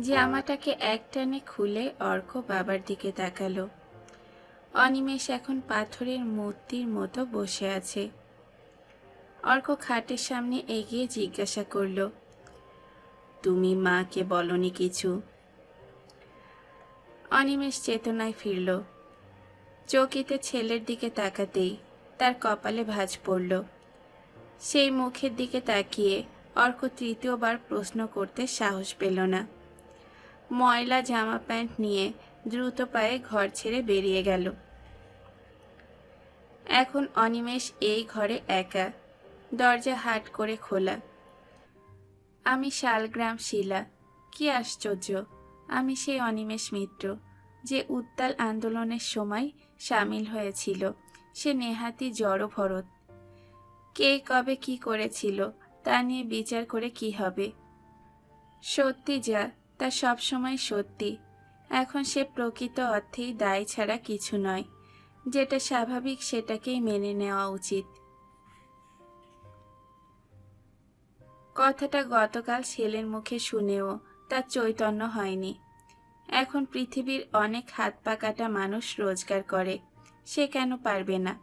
জামাটাকে একটানে খুলে অর্ক বাবার দিকে তাকালো। অনিমেষ এখন পাথরের মূর্তির মতো বসে আছে। অর্ক খাটের সামনে এগিয়ে জিজ্ঞাসা করল, তুমি মাকে বলনি কিছু? অনিমেষ চেতনায় ফিরল। চকিতে ছেলের দিকে তাকাতেই তার কপালে ভাঁজ পড়ল। সেই মুখের দিকে তাকিয়ে অর্ক তৃতীয়বার প্রশ্ন করতে সাহস পেল না। ময়লা, জামা প্যান্ট নিয়ে দ্রুত পায়ে ঘর ছেড়ে বেরিয়ে গেল। এখন অনিমেষ এই ঘরে একা, দরজা হাট করে খোলা। আমি শালগ্রাম শিলা, কি আশ্চর্য, আমি সেই অনিমেষ মিত্র, যে উত্তাল আন্দোলনের সময় সামিল হয়েছিল, সে নেহাতি জড় ভরত। কে কবে কি করেছিল, তা নিয়ে বিচার করে কি হবে? সত্যি যা তা সবসময় সত্যি। এখন সে প্রকৃত অর্থেই দায় ছাড়া কিছু নয়। যেটা স্বাভাবিক সেটাকেই মেনে নেওয়া উচিত। কথাটা গতকাল ছেলের মুখে শুনেও তার চৈতন্য হয়নি। এখন পৃথিবীর অনেক হাত পা কাটা মানুষ রোজগার করে, সে কেন পারবে না?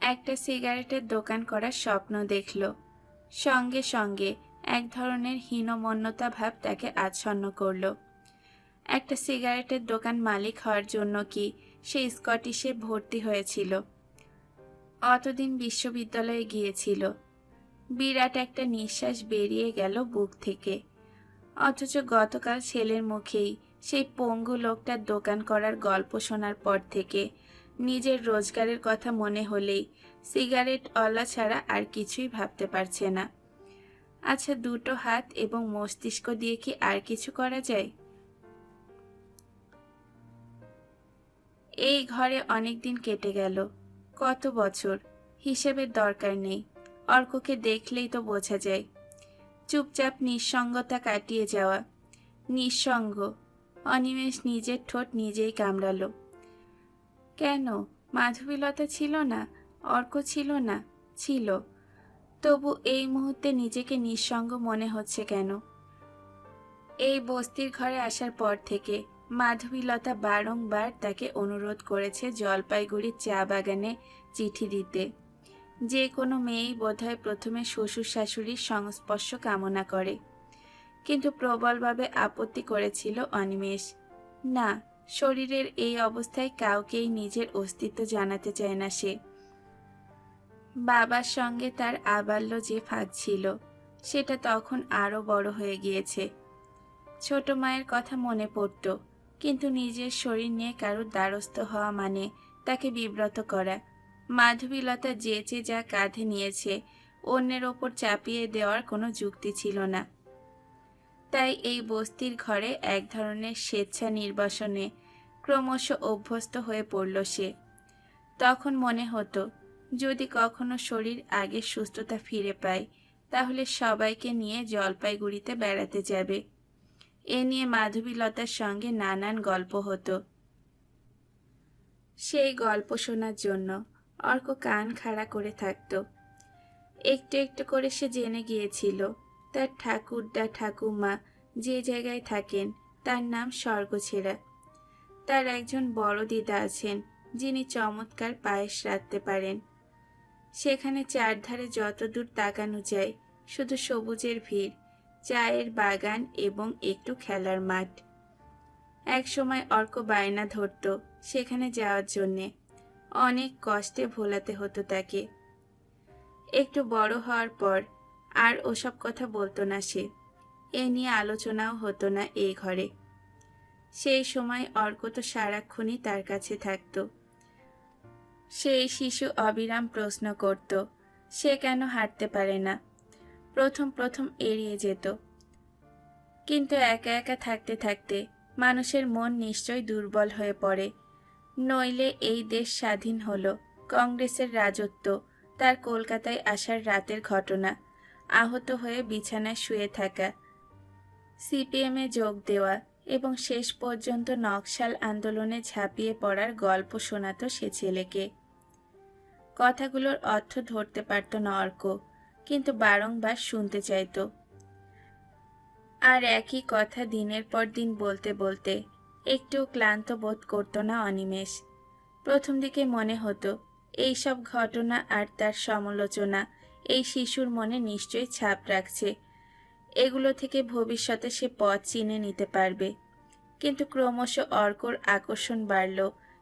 একটা সিগারেটের দোকান করার স্বপ্ন দেখল। সঙ্গে সঙ্গে এক ধরনের হীনমন্যতা ভাব তাকে আচ্ছন্ন করল। একটা সিগারেটের দোকান মালিক হওয়ার জন্য কি সে স্কটিশে ভর্তি হয়েছিল? অতদিন বিশ্ববিদ্যালয়ে গিয়েছিল। বিরাট একটা নিঃশ্বাস বেরিয়ে গেল বুক থেকে। অথচ গতকাল ছেলের মুখেই সেই পঙ্গু লোকটার দোকান করার গল্প শোনার পর থেকে নিজের রোজগারের কথা মনে হলেই সিগারেট অলা ছাড়া আর কিছুই ভাবতে পারছে না। আচ্ছা দুটো হাত এবং মস্তিষ্ক দিয়ে কি আর কিছু করা যায়? এই ঘরে অনেক দিন কেটে গেল। কত বছর? হিসেবের দরকার নেই। অর্ককে দেখলেই তো বোঝা যায়। চুপচাপ নিঃসঙ্গতা কাটিয়ে যাওয়া। নিঃসঙ্গ। অনিমেষ নিজের ঠোঁট নিজেই কামড়ালো। কেন? মাধবীলতা ছিল না? অর্ক ছিল না? ছিল। তবু এই মুহূর্তে নিজেকে নিঃসঙ্গ মনে হচ্ছে কেন? এই বস্তির ঘরে আসার পর থেকে মাধবীলতা বারংবার তাকে অনুরোধ করেছে জলপাইগুড়ির চা বাগানে চিঠি দিতে। যে কোনো মেয়েই বোধহয় প্রথমে শ্বশুর শাশুড়ির সংস্পর্শ কামনা করে। কিন্তু প্রবলভাবে আপত্তি করেছিল অনিমেষ। না, শরীরের এই অবস্থায় কাউকেই নিজের অস্তিত্ব জানাতে চায় না সে। বাবার সঙ্গে তার আবাল্য যে ফাঁক ছিল, সেটা তখন আরও বড় হয়ে গিয়েছে। ছোট মায়ের কথা মনে পড়ত, কিন্তু নিজের শরীর নিয়ে কারোর দ্বারস্থ হওয়া মানে তাকে বিব্রত করা। মাধবীলতা যেচে যা কাঁধে নিয়েছে, অন্যের ওপর চাপিয়ে দেওয়ার কোনো যুক্তি ছিল না। তাই এই বস্তির ঘরে এক ধরনের স্বেচ্ছা নির্বাসনে ক্রমশ অভ্যস্ত হয়ে পড়ল সে। তখন মনে হতো যদি কখনো শরীর আগে সুস্থতা ফিরে পায়, তাহলে সবাইকে নিয়ে জলপাইগুড়িতে বেড়াতে যাবে। এ নিয়ে মাধবীলতার সঙ্গে নানান গল্প হতো। সেই গল্প শোনার জন্য অর্ক কান খাড়া করে থাকত। একটু একটু করে সে জেনে গিয়েছিল, তার ঠাকুরদা ঠাকুমা যে জায়গায় থাকেন, তার নাম স্বর্গছেড়া। তার একজন বড় দিদা আছেন, যিনি চমৎকার পায়েস রাখতে পারেন। সেখানে চারধারে যতদূর তাকানো যায়, শুধু সবুজের ভিড়, চায়ের বাগান এবং একটু খেলার মাঠ। এক সময় অর্ক বায়না ধরত সেখানে যাওয়ার জন্যে। অনেক কষ্টে ভোলাতে হতো তাকে। একটু বড় হওয়ার পর আর ওসব কথা বলতো না সে। এ নিয়ে আলোচনাও হতো না এই ঘরে। সেই সময় অর্ক তো সারাক্ষণই তার কাছে থাকত। সেই শিশু অবিরাম প্রশ্ন করত, সে কেন হাঁটতে পারে না? প্রথম প্রথম এড়িয়ে যেত। কিন্তু একা একা থাকতে থাকতে মানুষের মন নিশ্চয় দুর্বল হয়ে পড়ে। নইলে এই দেশ স্বাধীন হলো, কংগ্রেসের রাজত্ব, তার কলকাতায় আসার রাতের ঘটনা, আহত হয়ে বিছানায় শুয়ে থাকা, সিপিএমে যোগ দেওয়া এবং শেষ পর্যন্ত নকশাল আন্দোলনে ঝাঁপিয়ে পড়ার গল্প শোনাতো সে ছেলেকে। কথাগুলোর অর্থ ধরতে পারত না অর্ক, কিন্তু বারংবার শুনতে চাইত। আর একই কথা দিনের পর দিন বলতে বলতে একটু ক্লান্ত বোধ করতো না অনিমেষ। প্রথম দিকে মনে হতো এই সব ঘটনা আর তার সমালোচনা, এই শিশুর মনে নিশ্চয়ই ছাপ রাখছে। এগুলো থেকে ভবিষ্যতে সে পথ চিনে নিতে পারবে। কিন্তু ক্রমশ অর্কর আকর্ষণ বাড়ল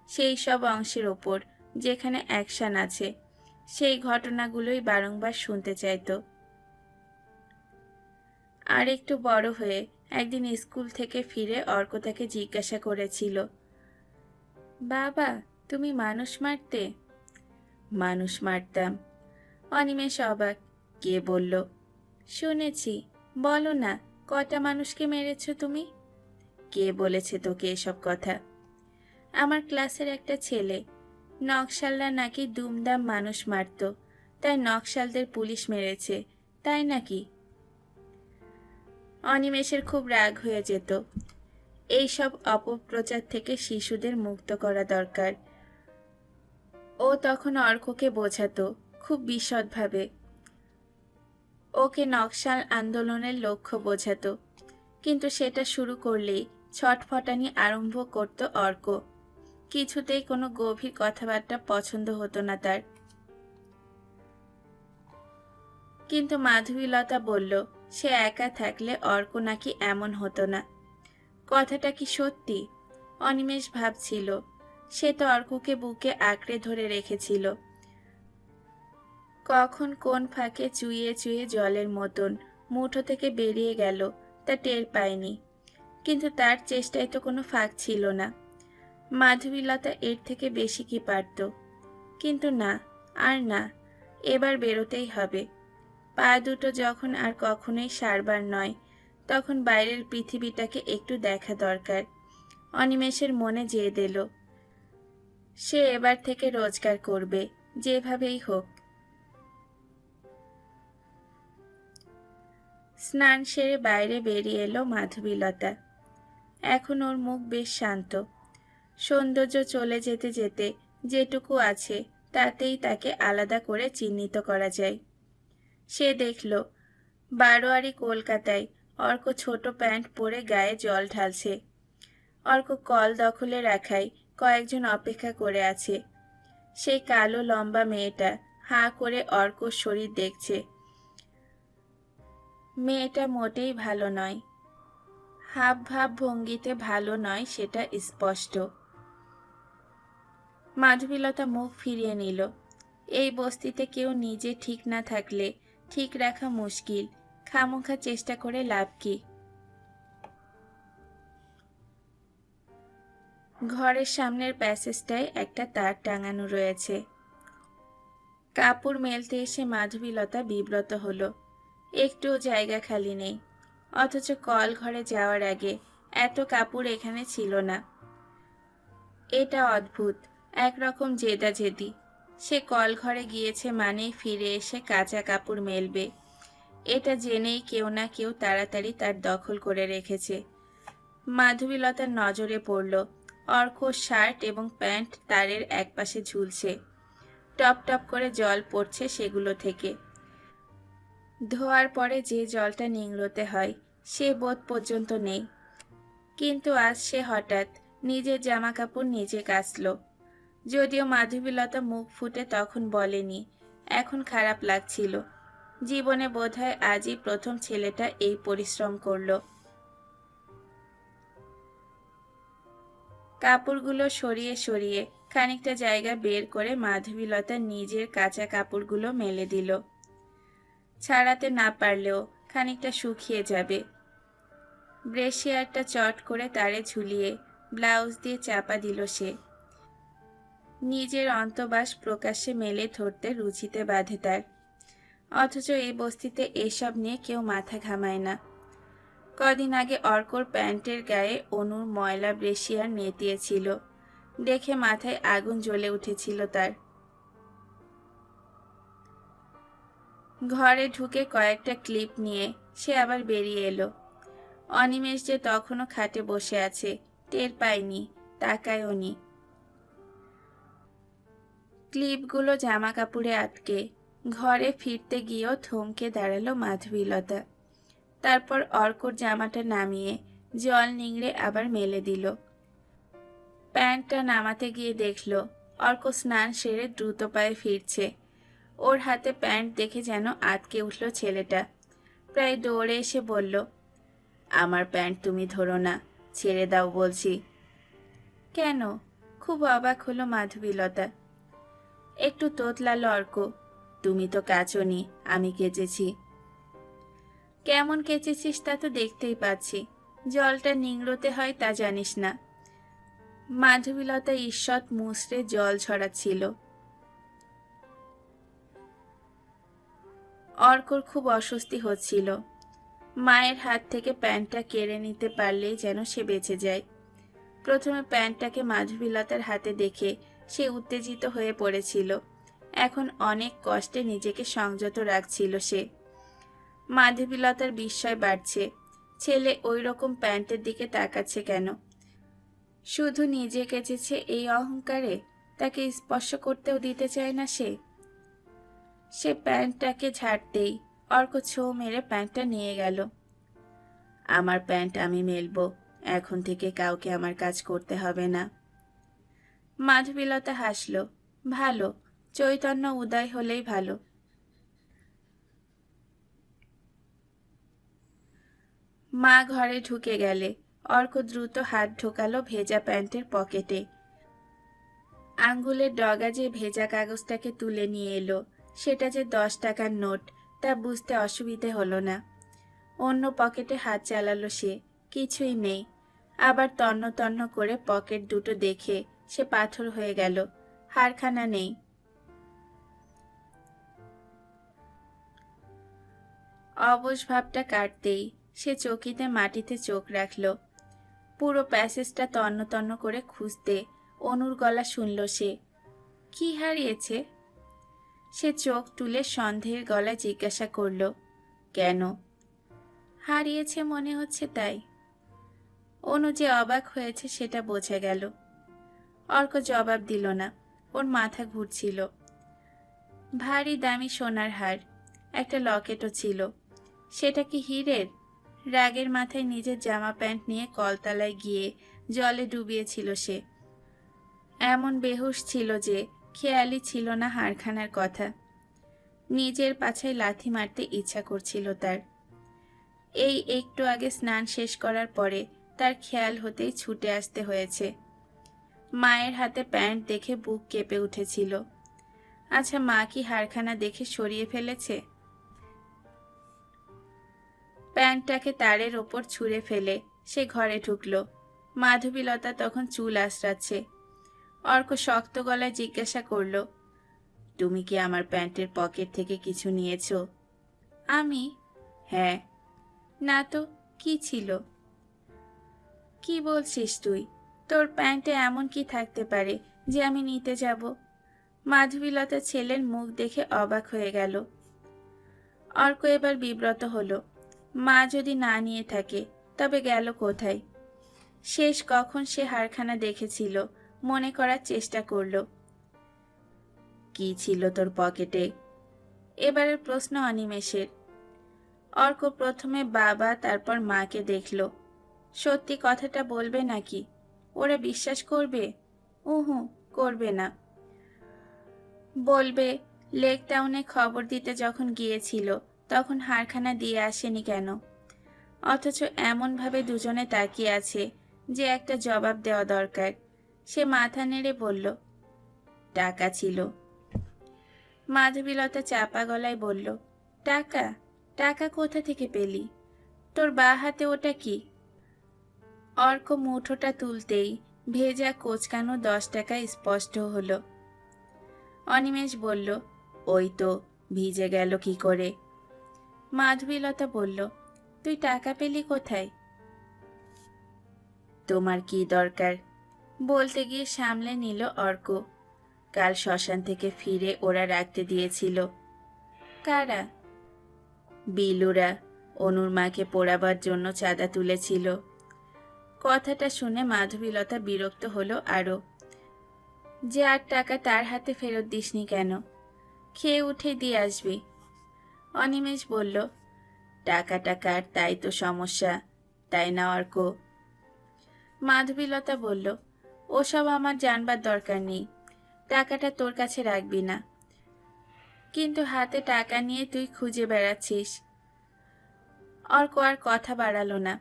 সেই সব অংশের ওপর যেখানে অ্যাকশন আছে। সেই ঘটনাগুলোই বারংবার শুনতে চাইতো। আর একটু বড় হয়ে একদিন স্কুল থেকে ফিরে অর্ক তাকে জিজ্ঞাসা করেছিল, বাবা, তুমি মানুষ মারতে? মানুষ মারতাম। অনিমেষ অবাক, কে বলল? শুনেছি। বলো না, কটা মানুষকে মেরেছ তুমি? কে বলেছে তোকে এসব কথা? আমার ক্লাসের একটা ছেলে, নকশালরা নাকি দুমদাম মানুষ মারত, তাই নকশালদের পুলিশ মেরেছে, তাই নাকি? অনিমেষের খুব রাগ হয়ে যেত। এইসব অপপ্রচার থেকে শিশুদের মুক্ত করা দরকার। ও তখন অর্ককে বোঝাতো, খুব বিশদভাবে। ওকে নকশাল আন্দোলনের লক্ষ্য বোঝাতো। কিন্তু সেটা শুরু করলেই ছটফটানি আরম্ভ করত অর্ক। কিছুতেই কোনো গভীর কথাবার্তা পছন্দ হতো না তার। কিন্তু মাধবীলতা বলল, সে একা থাকলে অর্ক নাকি এমন হতো না। কথাটা কি সত্যি? অনিমেষ ভাবছিল। সে তো অর্ককে বুকে আঁকড়ে ধরে রেখেছিল। কখন কোন ফাঁকে চুইয়ে চুইয়ে জলের মতন মুঠো থেকে বেরিয়ে গেল, তা টের পায়নি কিন্তু তার চেষ্টায় তো কোনো ফাঁক ছিল না। মাধবীলতা এর থেকে বেশি কি পারত? কিন্তু না, আর না, এবার বেরোতেই হবে। পা দুটো যখন আর কখনোই সারবার নয়, তখন বাইরের পৃথিবীটাকে একটু দেখা দরকার। অনিমেষের মনে যেয়ে দিল সে এবার থেকে রোজগার করবে, যেভাবেই হোক। স্নান সেরে বাইরে বেরিয়ে এলো মাধবীলতা। এখন ওর মুখ বেশ শান্ত। সৌন্দর্য চলে যেতে যেতে যেটুকু আছে তাতেই তাকে আলাদা করে চিহ্নিত করা যায়। সে দেখল, বারোয়ারি কলকাতায় অর্ক ছোট প্যান্ট পরে গায়ে জল ঢালছে। অর্ক কল দখলে রাখায় কয়েকজন অপেক্ষা করে আছে। সেই কালো লম্বা মেয়েটা হাঁ করে অর্ক শরীর দেখছে। মেয়েটা মোটেই ভালো নয়। হাব ভাব ভঙ্গিতে ভালো নয় সেটা স্পষ্ট। মাধবীলতা মুখ ফিরিয়ে নিল। এই বস্তিতে কেউ নিজে ঠিক না থাকলে ঠিক রাখা মুশকিল। খামোখা চেষ্টা করে লাভ কি? ঘরের সামনের প্যাসেজটায় একটা তার টাঙানো রয়েছে। কাপড় মেলতে এসে মাধবীলতা বিব্রত হলো। একটুও জায়গা খালি নেই। অথচ কল ঘরে যাওয়ার আগে এত কাপড় এখানে ছিল না। এটা অদ্ভুত, একরকম জেদা জেদি সে কল ঘরে গিয়েছে মানেই ফিরে এসে কাঁচা কাপড় মেলবে। এটা জেনেই কেউ না কেউ তাড়াতাড়ি তার দখল করে রেখেছে। মাধবীলতার নজরে পড়ল, অর্ক শার্ট এবং প্যান্ট তারের একপাশে ঝুলছে। টপ টপ করে জল পড়ছে সেগুলো থেকে। ধোয়ার পরে যে জলটা নিংড়োতে হয়, সে বোধ পর্যন্ত নেই। কিন্তু আজ সে হঠাৎ নিজের জামা কাপড় নিজে কাচল। যদিও মাধবীলতা মুখ ফুটে তখন বলেনি, এখন খারাপ লাগছিল। জীবনে বোধহয় আজই প্রথম ছেলেটা এই পরিশ্রম করল। কাপড়গুলো সরিয়ে সরিয়ে খানিকটা জায়গা বের করে মাধবীলতা নিজের কাঁচা কাপড়গুলো মেলে দিল। ছাড়াতে না পারলেও খানিকটা শুকিয়ে যাবে। ব্রেশিয়ারটা চট করে তারে ঝুলিয়ে ব্লাউজ দিয়ে চাপা দিল সে। নিজের অন্তবাস প্রকাশ্যে মেলে ধরতে রুচিতে বাঁধে তার। অথচ এই বস্তিতে এসব নিয়ে কেউ মাথা ঘামায় না। কদিন আগে অর্কর প্যান্টের গায়ে অনুর ময়লা ব্রেশিয়ার নেতিয়েছিল দেখে মাথায় আগুন জ্বলে উঠেছিল তার। ঘরে ঢুকে কয়েকটা ক্লিপ নিয়ে সে আবার বেরিয়ে এলো। অনিমেষ যে তখনও খাটে বসে আছে, টের পায়নি তাকায়ও নি ক্লিপগুলো জামা কাপড়ে আটকে ঘরে ফিরতে গিয়েও থমকে দাঁড়াল মাধবীলতা। তারপর অর্কর জামাটা নামিয়ে জল নিংড়ে আবার মেলে দিল। প্যান্টটা নামাতে গিয়ে দেখল, অর্ক স্নান সেরে দ্রুত পায়ে ফিরছে। ওর হাতে প্যান্ট দেখে যেন আটকে উঠল ছেলেটা। প্রায় দৌড়ে এসে বলল, আমার প্যান্ট তুমি ধরো না, ছেড়ে দাও বলছি। কেন? খুব অবাক হলো মাধবীলতা। একটু তোতলালো অর্ক তুমি তো কাচনি, আমি কেচেছি। কেমন কেচেছিস তা তো দেখতেই পাচ্ছি, জলটা নিংড়োতে হয় তা জানিস না। মাধবীলতা ঈষৎ মুসড়ে জল ছড়াচ্ছিল। অর্কর খুব অস্বস্তি হচ্ছিল। মায়ের হাত থেকে প্যান্টটা কেড়ে নিতে পারলেই যেন সে বেঁচে যায়। প্রথমে প্যান্টটাকে মাধবীলতার হাতে দেখে সে উত্তেজিত হয়ে পড়েছিল। এখন অনেক কষ্টে নিজেকে সংযত রাখছিল সে। মাধবীলতার বিস্ময় বাড়ছে। ছেলে ওই রকম প্যান্টের দিকে তাকাচ্ছে কেন? শুধু নিজে কেচেছে এই অহংকারে তাকে স্পর্শ করতেও দিতে চায় না সে? সে প্যান্টটাকে ঝাড়তেই অর্ক ছো মেরে প্যান্টটা নিয়ে গেল। আমার প্যান্ট আমি মেলবো, এখন থেকে কাউকে আমার কাজ করতে হবে না। মাধবীলতা হাসল, ভালো, চৈতন্য উদয় হলেই ভালো। মা ঘরে ঢুকে গেলে, অর্ক দ্রুত হাত ঢোকালো ভেজা প্যান্টের পকেটে। আঙ্গুলের ডগা যে ভেজা কাগজটাকে তুলে নিয়ে এলো সেটা যে দশ টাকার নোট, তা বুঝতে অসুবিধে হলো না। অন্য পকেটে হাত চালালো সে, কিছুই নেই। আবার তন্ন তন্ন করে পকেট দুটো দেখে সে পাথর হয়ে গেল, হারখানা নেই। অবশ ভাবটা কাটতেই সে চকিতে মাটিতে চোখ রাখল। পুরো প্যাসেজটা তন্ন তন্ন করে খুঁজতে অনুর গলা শুনল সে। কি হারিয়েছে? সে চোখ তুলে সন্দেহের গলায় জিজ্ঞাসা করল, কেন? হারিয়েছে মনে হচ্ছে তাই। অনু যে অবাক হয়েছে সেটা বোঝা গেল। অর্ক জবাব দিল না, ওর মাথা ঘুরছিল। ভারী দামি সোনার হার, একটা লকেটও ছিল। সেটা কি হীরের? রাগের মাথায় নিজের জামা প্যান্ট নিয়ে কলতলায় গিয়ে জলে ডুবিয়েছিল সে। এমন বেহুশ ছিল যে খেয়ালই ছিল না হাড়খানার কথা। নিজের পাছায় লাথি মারতে ইচ্ছা করছিল তার। এই একটু আগে স্নান শেষ করার পরে তার খেয়াল হতেই ছুটে আসতে হয়েছে। মায়ের হাতে প্যান্ট দেখে বুক কেঁপে উঠেছিল। আচ্ছা মা কি হাড়খানা দেখে সরিয়ে ফেলেছে? প্যান্টটাকে তারের ওপর ছুঁড়ে ফেলে সে ঘরে ঢুকলো। মাধবীলতা তখন চুল আশ্রাচ্ছে অর্ক শক্ত গলায় জিজ্ঞাসা করল, তুমি কি আমার প্যান্টের পকেট থেকে কিছু নিয়েছ? আমি? হ্যাঁ। না তো, কি ছিল? কি বলছিস তুই? তোর প্যান্টে এমন কি থাকতে পারে যে আমি নিতে যাব? মাধবীলতা ছেলের মুখ দেখে অবাক হয়ে গেল। অর্ক এবার বিব্রত হলো, মা যদি না নিয়ে থাকে, তবে গেল কোথায়? শেষ কখন সে হারখানা দেখেছিল? মনে করার চেষ্টা করল। কি ছিল তোর পকেটে? এবারের প্রশ্ন অনিমেষের। অর্ক প্রথমে বাবা, তারপর মাকে দেখল। সত্যি কথাটা বলবে নাকি? ওরা বিশ্বাস করবে? উহু, করবে না। বলবে, লেক টাউনে খবর দিতে যখন গিয়েছিল, তখন হারখানা দিয়ে আসেনি কেন? অথচ এমনভাবে দুজনে তাকিয়ে আছে যে একটা জবাব দেওয়া দরকার। সে মাথা নেড়ে বলল, টাকা ছিল। মাধবীলতা চাপা গলায় বলল, টাকা? টাকা কোথা থেকে পেলি? তোর বা হাতে ওটা কি? অর্ক মুঠোটা তুলতেই ভেজা কোচকানো দশ টাকা স্পষ্ট হলো। অনিমেষ বলল, ওই তো, ভিজে গেল কি করে? মাধবীলতা বলল, তুই টাকা পেলি কোথায়? তোমার কি দরকার? বলতে গিয়ে সামলে নিল অর্ক। কাল শ্মশান থেকে ফিরে ওরা রাখতে দিয়েছিল। কারা? বিলুরা, অনুর মাকে পোড়াবার জন্য চাঁদা তুলেছিল। কথাটা শুনে মাধবীলতা বিরক্ত হলো আরও। যে আর টাকা তার হাতে ফেরত দিসনি কেন? খেয়ে উঠে দিয়ে আসবি। অনিমেষ বলল টাকা টাকার তাই তো সমস্যা। তাই না অর্ক? মাধবীলতা বলল ওসব আমার জানবার দরকার নেই। টাকাটা তোর কাছে রাখবি না। কিন্তু হাতে টাকা নিয়ে তুই খুঁজে বেড়াচ্ছিস। অর্ক আর কথা বাড়ালো না।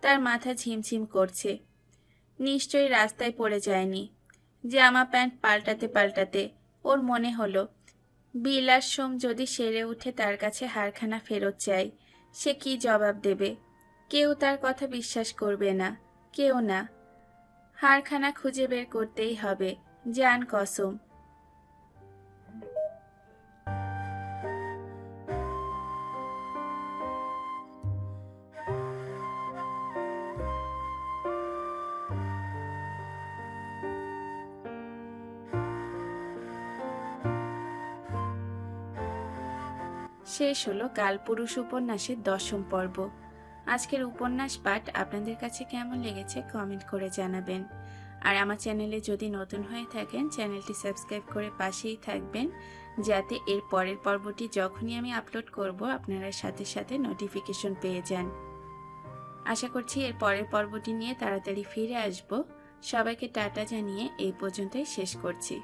তার মাথা ঝিমঝিম করছে। নিশ্চয়ই রাস্তায় পড়ে যায়নি। জামা প্যান্ট পাল্টাতে পাল্টাতে ওর মনে হলো সোম যদি সেরে উঠে তার কাছে হারখানা ফেরত চায়, সে কি জবাব দেবে? কেউ তার কথা বিশ্বাস করবে না, কেউ না। হারখানা খুঁজে বের করতেই হবে জান কসম। শেষ হলো কালপুরুষ উপন্যাসের দশম পর্ব। আজকের উপন্যাস পাঠ আপনাদের কাছে কেমন লেগেছে কমেন্ট করে জানাবেন। আর আমার চ্যানেলে যদি নতুন হয়ে থাকেন, চ্যানেলটি সাবস্ক্রাইব করে পাশেই থাকবেন, যাতে এর পরের পর্বটি যখনই আমি আপলোড করব, আপনারা সাথে সাথে নোটিফিকেশন পেয়ে যান। আশা করছি এর পরের পর্বটি নিয়ে তাড়াতাড়ি ফিরে আসব। সবাইকে টাটা জানিয়ে এই পর্যন্তই শেষ করছি।